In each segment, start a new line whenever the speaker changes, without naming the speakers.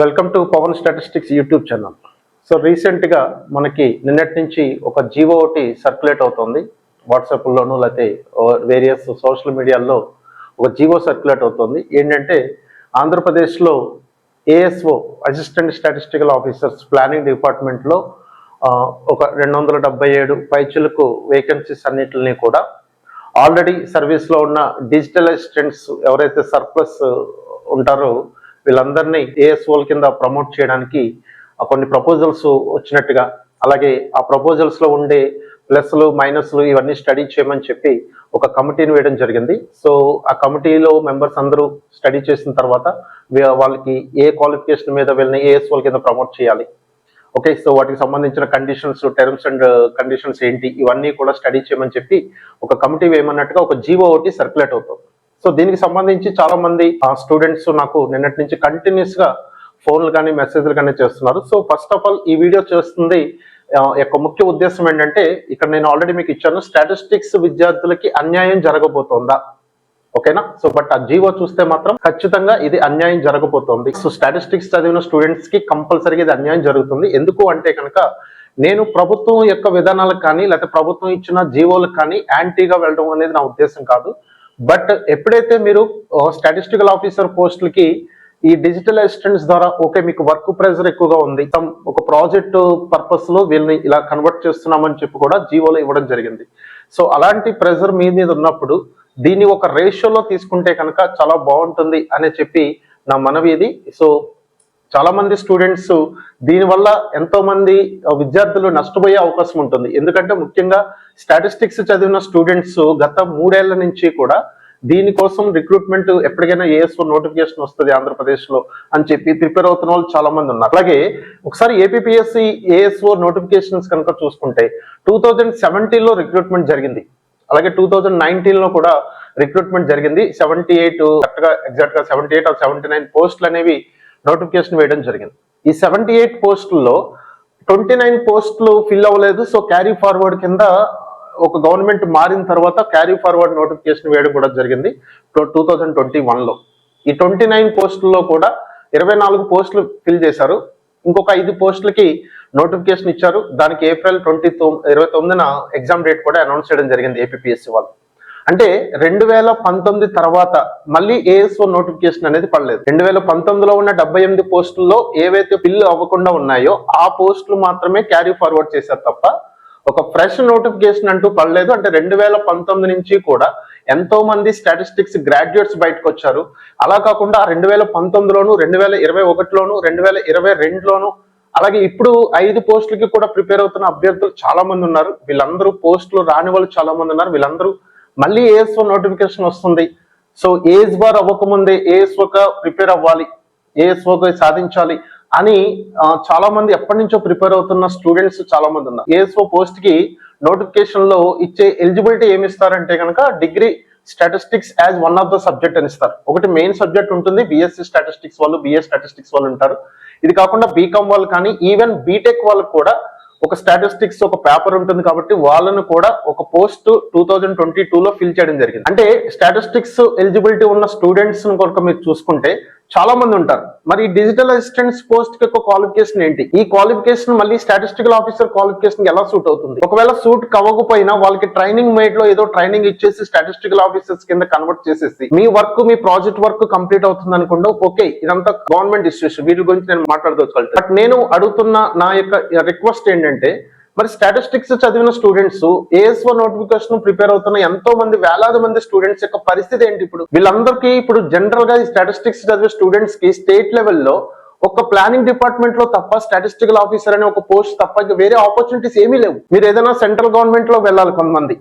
Welcome to Pavan statistics YouTube channel. So రీసెంట్గా మనకి నిన్నటి నుంచి ఒక జీవో ఒకటి సర్క్యులేట్ అవుతుంది. వాట్సాప్లోనూ లేకపోతే వేరియస్ సోషల్ మీడియాల్లో ఒక జీవో సర్క్యులేట్ అవుతుంది. ఏంటంటే ఆంధ్రప్రదేశ్లో ASO assistant statistical officers planning డిపార్ట్మెంట్లో ఒక రెండు వందల డెబ్బై ఏడు పైచులకు వేకెన్సీస్ అన్నిటిని కూడా ఆల్రెడీ సర్వీస్లో ఉన్న డిజిటల్ అసిస్టెంట్స్ ఎవరైతే సర్ప్లస్ ఉంటారో వీళ్ళందరినీ ఏఎస్ఓల కింద ప్రమోట్ చేయడానికి ఆ కొన్ని ప్రపోజల్స్ వచ్చినట్టుగా అలాగే ఆ ప్రపోజల్స్లో ఉండే ప్లస్లు మైనస్లు ఇవన్నీ స్టడీ చేయమని చెప్పి ఒక కమిటీని వేయడం జరిగింది. సో ఆ కమిటీలో మెంబర్స్ అందరూ స్టడీ చేసిన తర్వాత వాళ్ళకి ఏ క్వాలిఫికేషన్ మీద వీళ్ళని ఏఎస్ఓల కింద ప్రమోట్ చేయాలి. ఓకే సో వాటికి సంబంధించిన కండిషన్స్ టర్మ్స్ అండ్ కండిషన్స్ ఏంటి ఇవన్నీ కూడా స్టడీ చేయమని చెప్పి ఒక కమిటీ వేయమన్నట్టుగా ఒక జీవో ఒకటి సర్క్యులేట్ అవుతుంది సో దీనికి సంబంధించి చాలా మంది స్టూడెంట్స్ నాకు నిన్నటి నుంచి కంటిన్యూస్గా ఫోన్లు కానీ మెసేజ్లు కానీ చేస్తున్నారు. సో ఫస్ట్ ఆఫ్ ఆల్ ఈ వీడియో చేస్తుంది యొక్క ముఖ్య ఉద్దేశం ఏంటంటే ఇక్కడ నేను ఆల్రెడీ మీకు ఇచ్చాను స్టాటిస్టిక్స్ విద్యార్థులకి అన్యాయం జరగబోతోందా? ఓకేనా? సో బట్ ఆ జీవో చూస్తే మాత్రం ఖచ్చితంగా ఇది అన్యాయం జరగబోతోంది. సో స్టాటిస్టిక్స్ చదివిన స్టూడెంట్స్కి కంపల్సరీగా ఇది అన్యాయం జరుగుతుంది. ఎందుకు అంటే కనుక నేను ప్రభుత్వం యొక్క విధానాలకు కానీ లేకపోతే ప్రభుత్వం ఇచ్చిన జీవోలకు కానీ యాంటీగా వెళ్ళడం అనేది నా ఉద్దేశం కాదు. బట్ ఎప్పుడైతే మీరు స్టాటిస్టికల్ ఆఫీసర్ పోస్టులకి ఈ డిజిటల్ అసిస్టెంట్స్ ద్వారా ఓకే మీకు వర్క్ ప్రెషర్ ఎక్కువగా ఉంది Some ఒక ప్రాజెక్ట్ పర్పస్లో వీళ్ళని ఇలా కన్వర్ట్ చేస్తున్నామని చెప్పి కూడా జీవోలో ఇవ్వడం జరిగింది. సో అలాంటి ప్రెషర్ మీ మీద ఉన్నప్పుడు దీన్ని ఒక రేషియోలో తీసుకుంటే కనుక చాలా బాగుంటుంది అని చెప్పి నా మనవి ఇది. సో చాలామంది స్టూడెంట్స్ దీనివల్ల ఎంతోమంది విద్యార్థులు నష్టపోయే అవకాశం ఉంటుంది. ఎందుకంటే ముఖ్యంగా స్టాటిస్టిక్స్ చదివిన స్టూడెంట్స్ గత మూడేళ్ళ నుంచి కూడా దీనికోసం రిక్రూట్మెంట్ ఎప్పటికైనా ఏఎస్ఓ నోటిఫికేషన్ వస్తుంది ఆంధ్రప్రదేశ్లో అని చెప్పి ప్రిపేర్ అవుతున్న వాళ్ళు చాలా మంది ఉన్నారు. అలాగే ఒకసారి ఏపీఎస్సి ఏఎస్ఓ నోటిఫికేషన్స్ కనుక చూసుకుంటే టూ థౌజండ్ సెవెంటీన్లో రిక్రూట్మెంట్ జరిగింది. అలాగే టూ థౌజండ్ నైన్టీన్లో కూడా రిక్రూట్మెంట్ జరిగింది. సెవెంటీ ఎయిట్ కరెక్ట్గా ఎగ్జాక్ట్గా seventy eight or seventy nine పోస్టులు అనేవి నోటిఫికేషన్ వేయడం జరిగింది. ఈ సెవెంటీ ఎయిట్ పోస్టుల్లో ట్వంటీ నైన్ పోస్టులు ఫిల్ అవ్వలేదు. సో క్యారీ ఫార్వర్డ్ కింద ఒక గవర్నమెంట్ మారిన తర్వాత క్యారీ ఫార్వర్డ్ నోటిఫికేషన్ వేయడం కూడా జరిగింది టూ థౌజండ్ ట్వంటీ వన్లో. ఈ ట్వంటీ నైన్ పోస్టుల్లో కూడా ఇరవై నాలుగు పోస్టులు ఫిల్ చేశారు. ఇంకొక ఐదు పోస్టులకి నోటిఫికేషన్ ఇచ్చారు. దానికి ఏప్రిల్ ట్వంటీ ఇరవై తొమ్మిదిన ఎగ్జామ్ డేట్ కూడా అనౌన్స్ చేయడం జరిగింది ఏపీఎస్సీ వాళ్ళు. అంటే రెండు వేల పంతొమ్మిది తర్వాత మళ్ళీ ఏఎస్ఓ నోటిఫికేషన్ అనేది పడలేదు. రెండు వేల పంతొమ్మిదిలో ఉన్న డెబ్బై ఎనిమిది పోస్టుల్లో ఏవైతే ఫిల్ అవ్వకుండా ఉన్నాయో ఆ పోస్టులు మాత్రమే క్యారీ ఫార్వర్డ్ చేశారు తప్ప ఒక ఫ్రెష్ నోటిఫికేషన్ అంటూ పడలేదు. అంటే రెండు వేల పంతొమ్మిది నుంచి కూడా ఎంతో మంది స్టాటిస్టిక్స్ గ్రాడ్యుయేట్స్ బయటకు వచ్చారు. అలా కాకుండా రెండు వేల పంతొమ్మిదిలోను రెండు వేల ఇరవై ఒకటిలోను రెండు వేల ఇరవై రెండులోను అలాగే ఇప్పుడు ఐదు పోస్టులకి కూడా ప్రిపేర్ అవుతున్న అభ్యర్థులు చాలా మంది ఉన్నారు. వీళ్ళందరూ పోస్టులు రాని వాళ్ళు చాలా మంది ఉన్నారు. వీళ్ళందరూ మళ్ళీ ఏఎస్ఓ నోటిఫికేషన్ వస్తుంది. సో ఏజ్ బార్ అవ్వకముందే ఏఎస్ఓగా ప్రిపేర్ అవ్వాలి. ఏఎస్ఓకి సాధించాలి అని చాలా మంది ఎప్పటి నుంచో ప్రిపేర్ అవుతున్న స్టూడెంట్స్ చాలా మంది ఉన్నారు. ఏఎస్ఓ పోస్ట్కి నోటిఫికేషన్లో ఇచ్చే ఎలిజిబిలిటీ ఏమి ఇస్తారంటే కనుక degree statistics as one of the subject అని ఇస్తారు. ఒకటి మెయిన్ సబ్జెక్ట్ ఉంటుంది బిఎస్సి స్టాటిస్టిక్స్ వాళ్ళు బిఎస్ స్టాటిస్టిక్స్ వాళ్ళు ఉంటారు. ఇది కాకుండా బీకామ్ వాళ్ళు కానీ ఈవెన్ బీటెక్ వాళ్ళకు కూడా ఒక స్టాటిస్టిక్స్ ఒక పేపర్ ఉంటుంది కాబట్టి వాళ్ళను కూడా ఒక పోస్ట్ టూ థౌజండ్ ట్వంటీ లో ఫిల్ చేయడం జరిగింది. అంటే స్టాటిస్టిక్స్ ఎలిజిబిలిటీ ఉన్న స్టూడెంట్స్ కనుక మీరు చూసుకుంటే చాలా మంది ఉంటారు. మరి డిజిటల్ అసిస్టెంట్స్ పోస్ట్కి ఒక క్వాలిఫికేషన్ ఏంటి? ఈ క్వాలిఫికేషన్ మళ్ళీ స్టాటిస్టికల్ ఆఫీసర్ క్వాలిఫికేషన్ ఎలా సూట్ అవుతుంది? ఒకవేళ సూట్ కవ్వకపోయినా వాళ్ళకి ట్రైనింగ్ మేట్లో ఏదో ట్రైనింగ్ ఇచ్చేసి స్టాటిస్టికల్ ఆఫీసర్స్ కింద కన్వర్ట్ చేసేసి మీ వర్క్ మీ ప్రాజెక్ట్ వర్క్ కంప్లీట్ అవుతుంది అనుకుంటే ఓకే ఇదంతా గవర్నమెంట్ ఇష్యూస్ వీటి గురించి నేను మాట్లాడదలుచుకోవాలి. బట్ నేను అడుగుతున్న నా యొక్క రిక్వెస్ట్ ఏంటంటే మరి స్టాటిస్టిక్స్ చదివిన స్టూడెంట్స్ ఏఎస్ఓ నోటిఫికేషన్ ప్రిపేర్ అవుతున్న ఎంతో మంది వేలాది మంది స్టూడెంట్స్ యొక్క పరిస్థితి ఏంటి ఇప్పుడు? వీళ్ళందరికీ ఇప్పుడు జనరల్గా ఈ స్టాటిస్టిక్స్ చదివే స్టూడెంట్స్కి స్టేట్ లెవెల్లో ఒక ప్లానింగ్ డిపార్ట్మెంట్లో తప్ప స్టాటిస్టికల్ ఆఫీసర్ అనే ఒక పోస్ట్ తప్ప వేరే ఆపర్చునిటీస్ ఏమీ లేవు. మీరు ఏదైనా సెంట్రల్ గవర్నమెంట్లో వెళ్ళాలి కొంతమంది.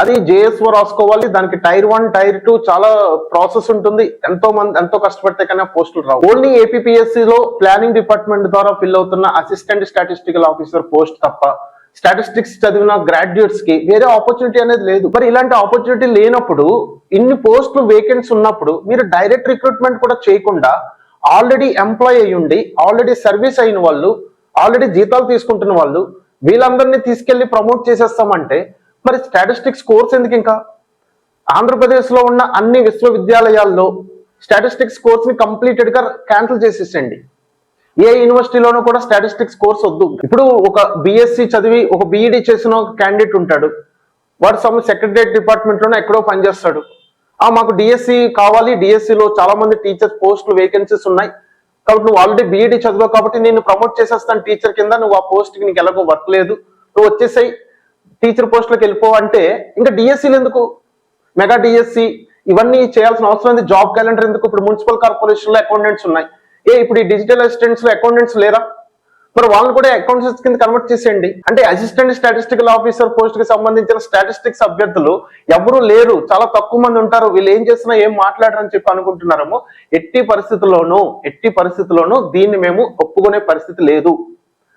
అది జేఎస్ఓ రాసుకోవాలి. దానికి టైర్ వన్ టైర్ టూ చాలా ప్రాసెస్ ఉంటుంది. ఎంతో మంది ఎంతో కష్టపడితే కానీ పోస్టులు రావు. ఓన్లీ ఏపీఎస్సి లో ప్లానింగ్ డిపార్ట్మెంట్ ద్వారా ఫిల్ అవుతున్న అసిస్టెంట్ స్టాటిస్టికల్ ఆఫీసర్ పోస్ట్ తప్ప స్టాటిస్టిక్స్ చదివిన గ్రాడ్యుయేట్స్కి వేరే ఆపర్చునిటీ అనేది లేదు. మరి ఇలాంటి ఆపర్చునిటీ లేనప్పుడు ఇన్ని పోస్టులు వేకెంట్స్ ఉన్నప్పుడు మీరు డైరెక్ట్ రిక్రూట్మెంట్ కూడా చేయకుండా ఆల్రెడీ ఎంప్లాయ్ అయ్యి ఉండి ఆల్రెడీ సర్వీస్ అయిన వాళ్ళు ఆల్రెడీ జీతాలు తీసుకుంటున్న వాళ్ళు వీళ్ళందరినీ తీసుకెళ్ళి ప్రమోట్ చేసేస్తామంటే మరి స్టాటిస్టిక్స్ కోర్స్ ఎందుకు ఇంకా? ఆంధ్రప్రదేశ్లో ఉన్న అన్ని విశ్వవిద్యాలయాల్లో స్టాటిస్టిక్స్ కోర్స్ని కంప్లీటెడ్గా క్యాన్సిల్ చేసేసండి ఏ యూనివర్సిటీలోనూ కూడా స్టాటిస్టిక్స్ కోర్స్ వద్దు. ఇప్పుడు ఒక బీఎస్సీ చదివి ఒక బీఈడి చేసిన ఒక క్యాండిడేట్ ఉంటాడు. వాడు సమ్ సెక్రటరియట్ డిపార్ట్మెంట్లోనే ఎక్కడో పనిచేస్తాడు. ఆ మాకు డిఎస్సి కావాలి. డిఎస్సిలో చాలా మంది టీచర్స్ పోస్టులు వేకెన్సీస్ ఉన్నాయి. కాబట్టి నువ్వు ఆల్రెడీ బీఈడి చదివావు కాబట్టి నేను ప్రమోట్ చేసేస్తాను టీచర్ కింద. నువ్వు ఆ పోస్ట్కి నీకు ఎలాగో వర్క్ లేదు. నువ్వు వచ్చేసాయి. టీచర్ పోస్టులకు వెళ్ళిపోవంటే ఇంకా డిఎస్సీలు ఎందుకు? మెగా డిఎస్సి ఇవన్నీ చేయాల్సిన అవసరం ఉంది జాబ్ క్యాలెండర్ ఎందుకు? ఇప్పుడు మున్సిపల్ కార్పొరేషన్లో అకౌంటెంట్స్ ఉన్నాయి. ఏ ఇప్పుడు ఈ డిజిటల్ అసిస్టెంట్స్లో అకౌంటెంట్స్ లేరా? మరి వాళ్ళని కూడా అకౌంటెంట్స్ కింద కన్వర్ట్ చేసేయండి. అంటే అసిస్టెంట్ స్టాటిస్టికల్ ఆఫీసర్ పోస్ట్కి సంబంధించిన స్టాటిస్టిక్స్ అభ్యర్థులు ఎవరు లేరు. చాలా తక్కువ మంది ఉంటారు. వీళ్ళు ఏం చేసినా ఏం మాట్లాడరని చెప్పి అనుకుంటున్నారేమో. ఎట్టి పరిస్థితుల్లోనూ ఎట్టి పరిస్థితుల్లోనూ దీన్ని మేము ఒప్పుకునే పరిస్థితి లేదు.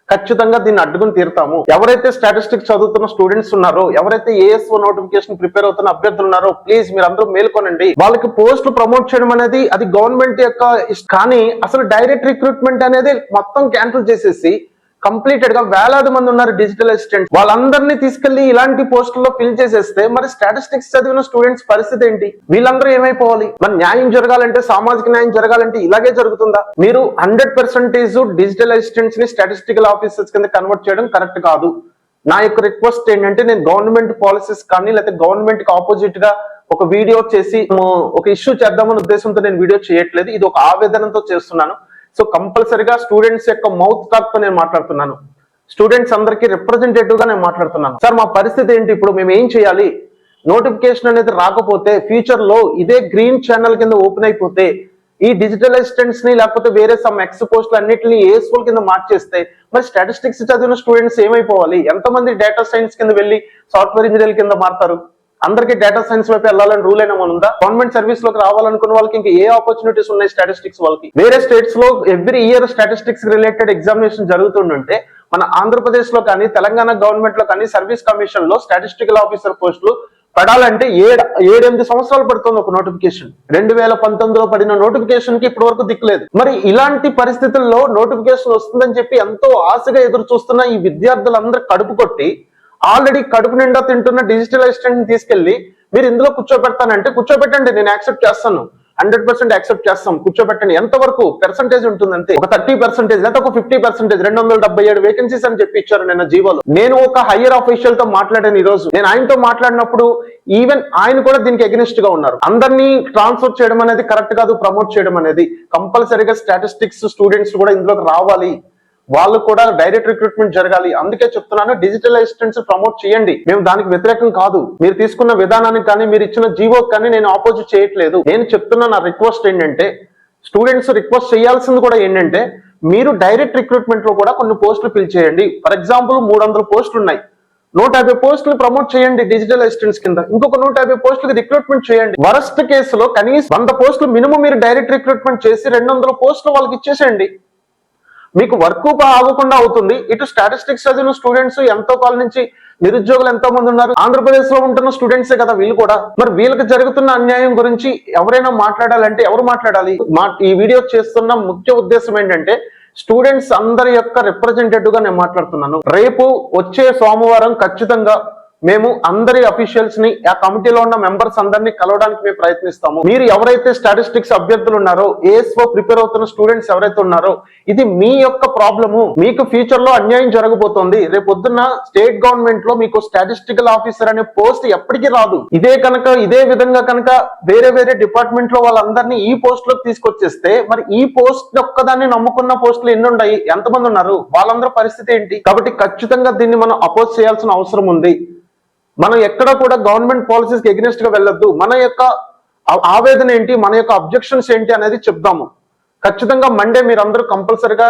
ఖచ్చితంగా దీన్ని అడ్డుకుని తీరుతాము. ఎవరైతే స్టాటిస్టిక్స్ చదువుతున్న స్టూడెంట్స్ ఉన్నారో ఎవరైతే ఏఎస్ఓ నోటిఫికేషన్ ప్రిపేర్ అవుతున్న అభ్యర్థులు ఉన్నారో ప్లీజ్ మీరు అందరూ మేల్కొనండి వాళ్ళకి పోస్టులు ప్రమోట్ చేయడం అనేది అది గవర్నమెంట్ యొక్క కానీ అసలు డైరెక్ట్ రిక్రూట్మెంట్ అనేది మొత్తం క్యాన్సిల్ చేసేసి కంప్లీటెడ్గా వేలాది మంది ఉన్నారు డిజిటల్ అసిస్టెంట్ వాళ్ళందరినీ తీసుకెళ్ళి ఇలాంటి పోస్టుల్లో ఫిల్ చేసేస్తే మరి స్టాటిస్టిక్స్ చదివిన స్టూడెంట్స్ పరిస్థితి ఏంటి? వీళ్ళందరూ ఏమైపోవాలి? మరి న్యాయం జరగాలంటే సామాజిక న్యాయం జరగాలంటే ఇలాగే జరుగుతుందా? మీరు హండ్రెడ్ పర్సెంటేజ్ డిజిటల్ అసిస్టెంట్స్ని స్టాటిస్టికల్ ఆఫీసర్స్ కింద కన్వర్ట్ చేయడం కరెక్ట్ కాదు. నా యొక్క రిక్వెస్ట్ ఏంటంటే నేను గవర్నమెంట్ పాలసీస్ కానీ లేకపోతే గవర్నమెంట్కి ఆపోజిట్గా ఒక వీడియో చేసి ఒక ఇష్యూ చేద్దామనే ఉద్దేశంతో నేను వీడియో చేయట్లేదు. ఇది ఒక ఆవేదనతో చేస్తున్నాను. సో కంపల్సరిగా స్టూడెంట్స్ యొక్క మౌత్ టాక్తో నేను మాట్లాడుతున్నాను. స్టూడెంట్స్ అందరికీ రిప్రజెంటేటివ్గా నేను మాట్లాడుతున్నాను. సార్ మా పరిస్థితి ఏంటి? ఇప్పుడు మేము ఏం చేయాలి? నోటిఫికేషన్ అనేది రాకపోతే ఫ్యూచర్లో ఇదే గ్రీన్ ఛానల్ కింద ఓపెన్ అయిపోతే ఈ డిజిటల్ అసిస్టెంట్స్ని లేకపోతే వేరే సమ్ ఎక్స్ పోస్టులు అన్నింటినీ ఏ స్కూల్ కింద మార్చేస్తే మరి స్టాటిస్టిక్స్ చదివిన స్టూడెంట్స్ ఏమైపోవాలి? ఎంతమంది డేటా సైన్స్ కింద వెళ్ళి సాఫ్ట్వేర్ ఇంజనీర్ కింద మారుతారు? అందరికీ డేటా సైన్స్ వైపు వెళ్ళాలని రూల్ అయినా ఉందా? గవర్నమెంట్ సర్వీస్లోకి రావాలనుకున్న వాళ్ళకి ఇంకా ఏ ఆపర్చునిటీస్ ఉన్నాయి స్టాటిస్టిక్స్ వాళ్ళకి? వేరే స్టేట్స్లో every year statistics related examination జరుగుతుంటే మన ఆంధ్రప్రదేశ్లో కానీ తెలంగాణ గవర్నమెంట్లో కానీ సర్వీస్ కమిషన్లో స్టాటిస్టికల్ ఆఫీసర్ పోస్టులు పడాలంటే ఏడు ఏడెనిమిది సంవత్సరాలు పడుతుంది ఒక నోటిఫికేషన్ రెండు వేల పంతొమ్మిదిలో పడిన నోటిఫికేషన్కి ఇప్పటి వరకు దిక్కులేదు మరి ఇలాంటి పరిస్థితుల్లో నోటిఫికేషన్ వస్తుందని చెప్పి ఎంతో ఆశగా ఎదురు చూస్తున్న ఈ విద్యార్థులందరూ కడుపు కొట్టి ఆల్రెడీ కడుపు నిండా తింటున్న డిజిటల్ అసిస్టెంట్ని తీసుకెళ్ళి మీరు ఇందులో కూర్చోబెడతానంటే కూర్చోబెట్టండి నేను యాక్సెప్ట్ చేస్తాను. హండ్రెడ్ పర్సెంట్ యాక్సెప్ట్ చేస్తాం కూర్చోబెట్టండి. ఎంత వరకు పర్సంటేజ్ ఉంటుందంటే ఒక థర్టీ పర్సెంటేజ్ లేదా ఒక ఫిఫ్టీ పర్సెంటేజ్ రెండు వందల డెబ్బై ఏడు వేకెన్సీస్ అని చెప్పి ఇచ్చారు నిన్న జీవోలో. నేను ఒక హయ్యర్ అఫీషియల్తో మాట్లాడాను ఈ రోజు నేను ఆయనతో మాట్లాడినప్పుడు ఈవెన్ ఆయన కూడా దీనికి ఎగనిస్ట్గా ఉన్నారు. అందరినీ ట్రాన్స్ఫర్ చేయడం అనేది కరెక్ట్ కాదు ప్రమోట్ చేయడం అనేది. కంపల్సరీగా స్టాటిస్టిక్స్ స్టూడెంట్స్ కూడా ఇందులోకి రావాలి. వాళ్ళు కూడా డైరెక్ట్ రిక్రూట్మెంట్ జరగాలి. అందుకే చెప్తున్నాను డిజిటల్ అసిస్టెంట్స్ ప్రమోట్ చేయండి. మేము దానికి వ్యతిరేకం కాదు. మీరు తీసుకున్న విధానానికి కానీ మీరు ఇచ్చిన జీవో కానీ నేను ఆపోజిట్ చేయట్లేదు. నేను చెప్తున్న నా రిక్వెస్ట్ ఏంటంటే స్టూడెంట్స్ రిక్వెస్ట్ చేయాల్సింది కూడా ఏంటంటే మీరు డైరెక్ట్ రిక్రూట్మెంట్లో కూడా కొన్ని పోస్టులు ఫిల్ చేయండి. ఫర్ ఎగ్జాంపుల్ మూడు వందల పోస్టులు ఉన్నాయి. నూట యాభై పోస్టులు ప్రమోట్ చేయండి డిజిటల్ అసిస్టెంట్స్ కింద. ఇంకొక నూట యాభై పోస్టులకు రిక్రూట్మెంట్ చేయండి. వరస్ట్ కేసులో కనీసం వంద పోస్టులు మినిమం మీరు డైరెక్ట్ రిక్రూట్మెంట్ చేసి రెండు వందల పోస్టులు వాళ్ళకి ఇచ్చేసేయండి. మీకు వర్క్ ఆగకుండా అవుతుంది. ఇటు స్టాటిస్టిక్స్ చదివిన స్టూడెంట్స్ ఎంతో కాలం నుంచి నిరుద్యోగులు ఎంతో మంది ఉన్నారు. ఆంధ్రప్రదేశ్లో ఉంటున్న స్టూడెంట్సే కదా వీళ్ళు కూడా. మరి వీళ్ళకి జరుగుతున్న అన్యాయం గురించి ఎవరైనా మాట్లాడాలంటే ఎవరు మాట్లాడాలి? మా ఈ వీడియో చేస్తున్న ముఖ్య ఉద్దేశం ఏంటంటే స్టూడెంట్స్ అందరి యొక్క రిప్రజెంటేటివ్గా నేను మాట్లాడుతున్నాను. రేపు వచ్చే సోమవారం ఖచ్చితంగా మేము అందరి అఫీషియల్స్ని ఆ కమిటీలో ఉన్న మెంబర్స్ అందరినీ కలవడానికి మేము ప్రయత్నిస్తాము. మీరు ఎవరైతే స్టాటిస్టిక్స్ అభ్యర్థులు ఉన్నారో ఏఎస్ఓ ప్రిపేర్ అవుతున్న స్టూడెంట్స్ ఎవరైతే ఉన్నారో ఇది మీ యొక్క ప్రాబ్లము మీకు ఫ్యూచర్లో అన్యాయం జరగబోతోంది. రేపు పొద్దున్న స్టేట్ గవర్నమెంట్లో మీకు స్టాటిస్టికల్ ఆఫీసర్ అనే పోస్ట్ ఎప్పటికీ రాదు. ఇదే కనుక ఇదే విధంగా కనుక వేరే వేరే డిపార్ట్మెంట్లో వాళ్ళందరినీ ఈ పోస్ట్లోకి తీసుకొచ్చేస్తే మరి ఈ పోస్ట్ ఒక్కదాన్ని నమ్ముకున్న పోస్టులు ఎన్ని ఉన్నాయి? ఎంతమంది ఉన్నారు? వాళ్ళందరి పరిస్థితి ఏంటి? కాబట్టి ఖచ్చితంగా దీన్ని మనం అపోజ్ చేయాల్సిన అవసరం ఉంది. మనం ఎక్కడ కూడా గవర్నమెంట్ పాలసీస్కి ఎగ్నెస్ట్గా వెళ్ళొద్దు. మన యొక్క ఆవేదన ఏంటి? మన యొక్క అబ్జెక్షన్స్ ఏంటి అనేది చెప్దాము. ఖచ్చితంగా మండే మీరు అందరూ కంపల్సరిగా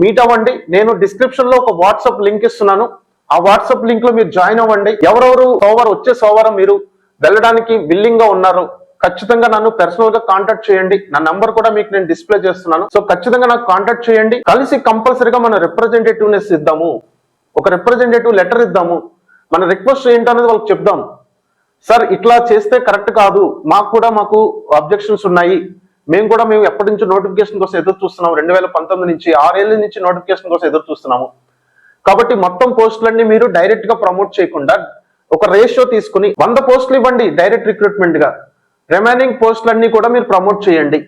మీట్ అవ్వండి. నేను డిస్క్రిప్షన్లో ఒక వాట్సాప్ లింక్ ఇస్తున్నాను. ఆ వాట్సాప్ లింక్లో మీరు జాయిన్ అవ్వండి. ఎవరెవరు సోమవారం వచ్చే సోమవారం మీరు వెళ్ళడానికి విల్లింగ్గా ఉన్నారు ఖచ్చితంగా నన్ను పర్సనల్గా కాంటాక్ట్ చేయండి. నా నంబర్ కూడా మీకు నేను డిస్ప్లే చేస్తున్నాను. సో ఖచ్చితంగా నాకు కాంటాక్ట్ చేయండి. కలిసి కంపల్సరిగా మన రిప్రజెంటేటివ్నెస్ ఇద్దాము. ఒక రిప్రజెంటేటివ్ లెటర్ ఇద్దాము. మన రిక్వెస్ట్ ఏంటనేది వాళ్ళకి చెప్దాం. సార్ ఇట్లా చేస్తే కరెక్ట్ కాదు. మాకు కూడా మాకు అబ్జెక్షన్స్ ఉన్నాయి. మేము కూడా మేము ఎప్పటి నుంచి నోటిఫికేషన్ కోసం ఎదురు చూస్తున్నాము రెండు వేల పంతొమ్మిది నుంచి ఆరేళ్ళ నుంచి నోటిఫికేషన్ కోసం ఎదురు చూస్తున్నాము కాబట్టి మొత్తం పోస్టులన్నీ మీరు డైరెక్ట్గా ప్రమోట్ చేయకుండా ఒక రేషియో తీసుకుని వంద పోస్టులు ఇవ్వండి డైరెక్ట్ రిక్రూట్మెంట్గా. రిమైనింగ్ పోస్టులన్నీ కూడా మీరు ప్రమోట్ చేయండి.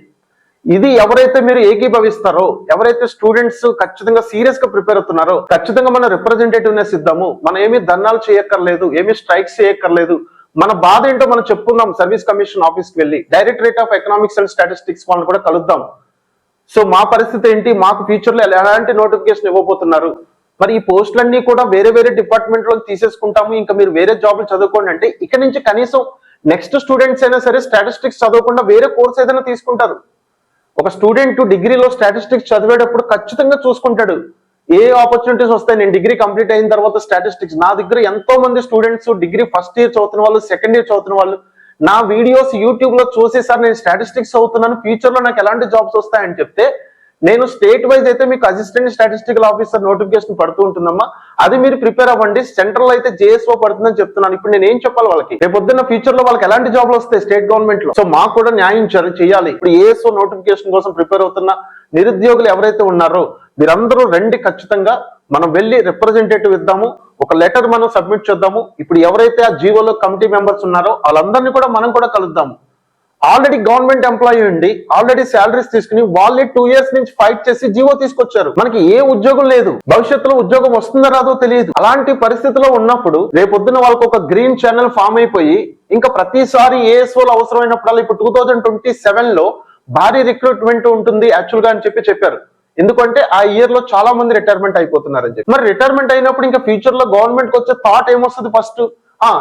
ఇది ఎవరైతే మీరు ఏకీభవిస్తారో ఎవరైతే స్టూడెంట్స్ ఖచ్చితంగా సీరియస్గా ప్రిపేర్ అవుతున్నారో ఖచ్చితంగా మన రిప్రజెంటేటివ్నెస్ ఇద్దాము. మనం ఏమి ధర్నాలు చేయక్కర్లేదు ఏమి స్ట్రైక్స్ చేయక్కర్లేదు. మన బాధ ఏంటో మనం చెప్పుకుందాం సర్వీస్ కమిషన్ ఆఫీస్కి వెళ్ళి. Directorate of economics and statistics వాళ్ళని కూడా కలుద్దాం. సో మా పరిస్థితి ఏంటి? మాకు ఫ్యూచర్లో ఎలాంటి నోటిఫికేషన్ ఇవ్వబోతున్నారు? మరి ఈ పోస్టులన్నీ కూడా వేరే వేరే డిపార్ట్మెంట్లో తీసేసుకుంటాము. ఇంకా మీరు వేరే జాబ్లు చదువుకోండి అంటే ఇక్కడ నుంచి కనీసం నెక్స్ట్ స్టూడెంట్స్ అయినా సరే స్టాటిస్టిక్స్ చదవకుండా వేరే కోర్స్ ఏదైనా తీసుకుంటారు. ఒక స్టూడెంట్ డిగ్రీలో స్టాటిస్టిక్స్ చదివేటప్పుడు ఖచ్చితంగా చూసుకుంటాడు. ఏ ఆపర్చునిటీస్ వస్తాయి? నేను డిగ్రీ కంప్లీట్ అయిన తర్వాత స్టాటిస్టిక్స్ నా దగ్గర ఎంతో మంది స్టూడెంట్స్ డిగ్రీ ఫస్ట్ ఇయర్ చదువుతున్న వాళ్ళు సెకండ్ ఇయర్ చదువుతున్న వాళ్ళు. నా వీడియోస్ యూట్యూబ్లో చూసి సార్ నేను స్టాటిస్టిక్స్ చదువుతున్నాను. ఫ్యూచర్లో నాకు ఎలాంటి జాబ్స్ వస్తాయని చెప్తే నేను స్టేట్ వైజ్ అయితే మీకు అసిస్టెంట్ స్టాటిస్టికల్ ఆఫీసర్ నోటిఫికేషన్ పడుతూ ఉంటుందమ్మా. అది మీరు ప్రిపేర్ అవ్వండి. సెంట్రల్ అయితే జేఎస్ఓ పడుతుందని చెప్తున్నాను. ఇప్పుడు నేను ఏం చెప్పాలి వాళ్ళకి? రేపొద్దున్న ఫ్యూచర్లో వాళ్ళకి ఎలాంటి జాబ్లు వస్తాయి స్టేట్ గవర్నమెంట్లో? సో మాకు కూడా న్యాయం చేయాలి. ఇప్పుడు ఏఎస్ఓ నోటిఫికేషన్ కోసం ప్రిపేర్ అవుతున్న నిరుద్యోగులు ఎవరైతే ఉన్నారో మీరందరూ రండి ఖచ్చితంగా. మనం వెళ్ళి రిప్రజెంటేటివ్ ఇద్దాము. ఒక లెటర్ మనం సబ్మిట్ చేద్దాము. ఇప్పుడు ఎవరైతే ఆ జీవోలో కమిటీ మెంబర్స్ ఉన్నారో వాళ్ళందరినీ కూడా మనం కూడా కలుద్దాము. ఆల్రెడీ గవర్నమెంట్ ఎంప్లాయీ ఉండి ఆల్రెడీ శాలరీస్ తీసుకుని వాళ్ళే టూ ఇయర్స్ నుంచి ఫైట్ చేసి జీవో తీసుకొచ్చారు. మనకి ఏ ఉద్యోగం లేదు. భవిష్యత్తులో ఉద్యోగం వస్తుందో రాదో తెలియదు. అలాంటి పరిస్థితిలో ఉన్నప్పుడు రేపొద్దున వాళ్ళకి ఒక గ్రీన్ ఛానల్ ఫామ్ అయిపోయి ఇంకా ప్రతిసారి ఏఎస్ఓలు అవసరమైనప్పుడల్లా ఇప్పుడు టూ థౌజండ్ ట్వంటీ సెవెన్లో భారీ రిక్రూట్మెంట్ ఉంటుంది యాక్చువల్గా అని చెప్పి చెప్పారు. ఎందుకంటే ఆ ఇయర్లో చాలా మంది రిటైర్మెంట్ అయిపోతున్నారని చెప్పి. మరి రిటైర్మెంట్ అయినప్పుడు ఇంకా ఫ్యూచర్లో గవర్నమెంట్ వచ్చే థాట్ ఏమొస్తుంది ఫస్ట్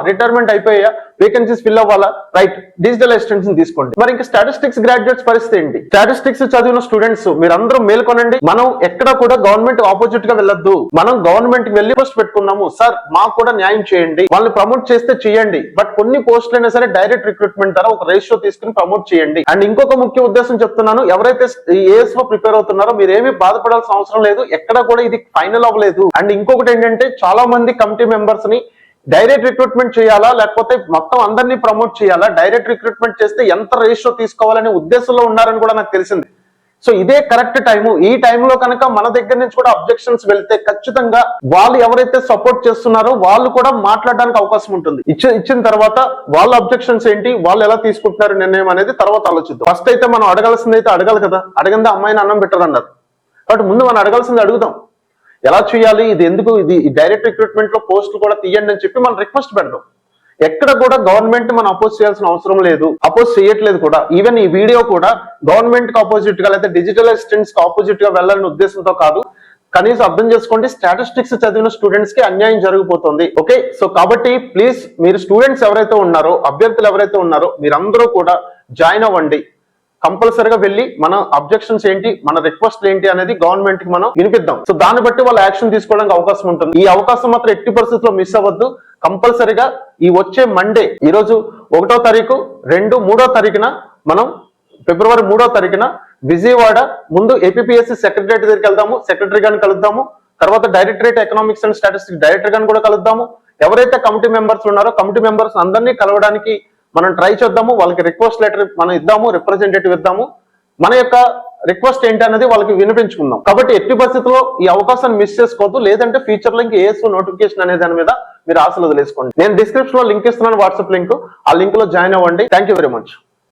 రిటైర్మెంట్ అయిపోయా వేకెన్సీస్ ఫిల్ అవ్వాలా? రైట్ డిజిటల్ అసిస్టెంట్స్ తీసుకోండి. మరి ఇంకా స్టాటిస్టిక్స్ గ్రాడ్యుయేట్స్ పరిస్థితి ఏంటి? స్టాటిస్టిక్స్ చదివిన స్టూడెంట్స్ మీరందరూ మేల్కొనండి మనం ఎక్కడ కూడా గవర్నమెంట్ ఆపోజిట్గా వెళ్ళొద్దు. మనం గవర్నమెంట్కి వెళ్ళి పోస్ట్ పెట్టుకున్నాము. సార్ మాకు కూడా న్యాయం చేయండి. వాళ్ళని ప్రమోట్ చేస్తే చేయండి. బట్ కొన్ని పోస్టులు అయినా సరే డైరెక్ట్ రిక్రూట్మెంట్ ద్వారా ఒక రేషియో తీసుకుని ప్రమోట్ చేయండి. అండ్ ఇంకొక ముఖ్య ఉద్దేశం చెప్తున్నాను. ఎవరైతే ఏఎస్లో ప్రిపేర్ అవుతున్నారో మీరు ఏమీ బాధపడాల్సిన అవసరం లేదు. ఎక్కడ కూడా ఇది ఫైనల్ అవ్వలేదు. అండ్ ఇంకొకటి ఏంటంటే చాలా మంది కమిటీ మెంబర్స్ని డైరెక్ట్ రిక్రూట్మెంట్ చేయాలా? లేకపోతే మొత్తం అందరినీ ప్రమోట్ చేయాలా? డైరెక్ట్ రిక్రూట్మెంట్ చేస్తే ఎంత రేషియో తీసుకోవాలనే ఉద్దేశంలో ఉన్నారని కూడా నాకు తెలిసింది. సో ఇదే కరెక్ట్ టైము. ఈ టైంలో కనుక మన దగ్గర నుంచి కూడా అబ్జెక్షన్స్ వెళ్తే ఖచ్చితంగా వాళ్ళు ఎవరైతే సపోర్ట్ చేస్తున్నారో వాళ్ళు కూడా మాట్లాడడానికి అవకాశం ఉంటుంది. ఇచ్చిన తర్వాత వాళ్ళ అబ్జెక్షన్స్ ఏంటి? వాళ్ళు ఎలా తీసుకుంటున్నారు నిర్ణయం అనేది తర్వాత ఆలోచిద్దాం. ఫస్ట్ అయితే మనం అడగాల్సింది అయితే అడగాలి కదా. అడగందే అమ్మాయిని అన్నం పెట్టరన్నారు. కాబట్టి ముందు మనం అడగాల్సింది అడుగుదాం. ఎలా చేయాలి? ఇది ఎందుకు? ఇది డైరెక్ట్ రిక్రూట్మెంట్లో పోస్టులు కూడా తీయండి అని చెప్పి మనం రిక్వెస్ట్ పెడదాం ఎక్కడ కూడా గవర్నమెంట్ మనం అపోజ్ చేయాల్సిన అవసరం లేదు. అపోజ్ చేయట్లేదు కూడా. ఈవెన్ ఈ వీడియో కూడా గవర్నమెంట్కి ఆపోజిట్గా లేదా డిజిటల్ అసిస్టెంట్స్కి ఆపోజిట్గా వెళ్ళాలనే ఉద్దేశంతో కాదు. కనీసం అర్థం చేసుకోండి స్టాటిస్టిక్స్ చదివిన స్టూడెంట్స్కి అన్యాయం జరిగిపోతుంది. ఓకే సో కాబట్టి ప్లీజ్ మీరు స్టూడెంట్స్ ఎవరైతే ఉన్నారో అభ్యర్థులు ఎవరైతే ఉన్నారో మీరందరూ కూడా జాయిన్ అవ్వండి. కంపల్సరీగా వెళ్ళి మన అబ్జెక్షన్స్ ఏంటి మన రిక్వెస్ట్ ఏంటి అనేది గవర్నమెంట్కి మనం వినిపిద్దాం. సో దాన్ని బట్టి వాళ్ళు యాక్షన్ తీసుకోవడానికి అవకాశం ఉంటుంది. ఈ అవకాశం మాత్రం ఎట్టి పరిస్థితుల్లో మిస్ అవ్వద్దు. కంపల్సరీగా ఈ వచ్చే మండే ఈ రోజు ఒకటో తారీఖు రెండు మూడో తారీఖున మనం ఫిబ్రవరి మూడో తారీఖున విజయవాడ ముందు ఏపీఎస్సి సెక్రటరేట్ దగ్గరికి వెళ్దాము. సెక్రటరీ గారిని కలుద్దాము. తర్వాత directorate economics and statistics director గారిని కూడా కలుద్దాము. ఎవరైతే కమిటీ మెంబర్స్ ఉన్నారో కమిటీ మెంబర్స్ అందరినీ కలవడానికి మనం ట్రై చేద్దాము వాళ్ళకి రిక్వెస్ట్ లెటర్ మనం ఇద్దాము రిప్రజెంటేటివ్ ఇద్దాము. మన యొక్క రిక్వెస్ట్ ఏంటి అనేది వాళ్ళకి వినిపించుకుందాం. కాబట్టి ఎట్టి పరిస్థితుల్లో ఈ అవకాశాన్ని మిస్ చేసుకోవద్దు లేదంటే ఫ్యూచర్లో ఇంకా ఏసు నోటిఫికేషన్ అనే దాని మీద మీరు ఆశలు వదిలేసుకోండి. నేను డిస్క్రిప్షన్లో లింక్ ఇస్తున్నాను వాట్సాప్ లింక్ ఆ లింక్లో జాయిన్ అవ్వండి. Thank very much